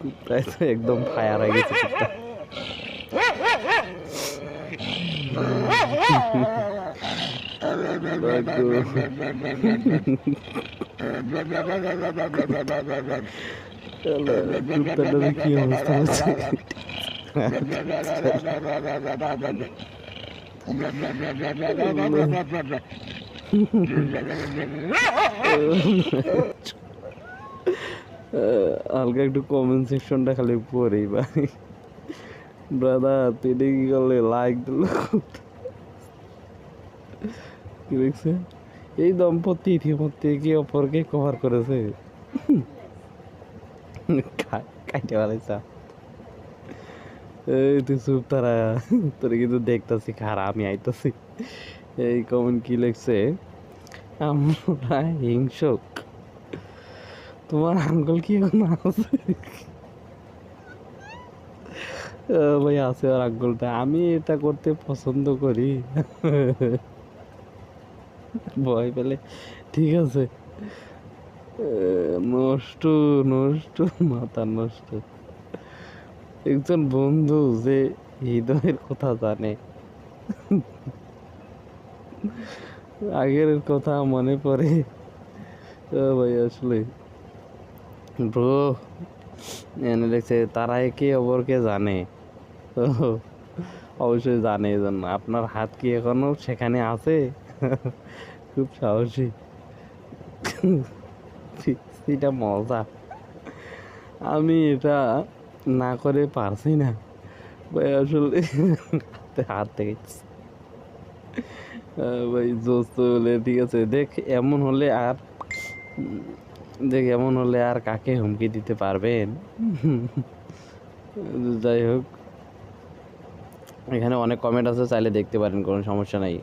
কুত্তায় তো একদম ফায়ার হয়ে গেছে কি অবস্থা হচ্ছে? হালকা একটু কমেন্ট সেকশনটা খালি পড়েই ভাই ব্রাদার এটা কি করলে? লাইক দিল কি দেখছে? এই দম্পতি ইতিমধ্যে একে অপরকে কভার করেছে। কা- পালাইছা এই তুই চুপ তারা, তোর কিন্তু দেখতাছি খারাপ, আমি আইতাছি। এই কি আমরা হিংসক। তোমার আঙ্কল কি এখন আছে? ভাই, আছে আর আমি এটা করতে পছন্দ করি। ভয় পেলে। ঠিক আছে। নষ্ট নষ্ট, মাথা নষ্ট। একজন বন্ধু যে হৃদয়ের কথা জানে। আগের কথা মনে পড়ে। ভাই, আসলে। ব্রো, এনে দেখছে তারা একে অপরকে জানে? অবশ্যই জানে জন্য। আপনার হাত কি এখনও সেখানে আছে? খুব সাহসী। এটা মজা। আমি এটা না করে পারছি না। ভাই, আসলে হাতে থেকে ভাই, দোস্ত হলে ঠিক আছে, দেখ, এমন হলে আর, দেখ, এমন হলে আর কাকে হুমকি দিতে পারবেন? যাই হোক, এখানে অনেক কমেন্ট আছে, চাইলে দেখতে পারেন, কোনো সমস্যা নাই।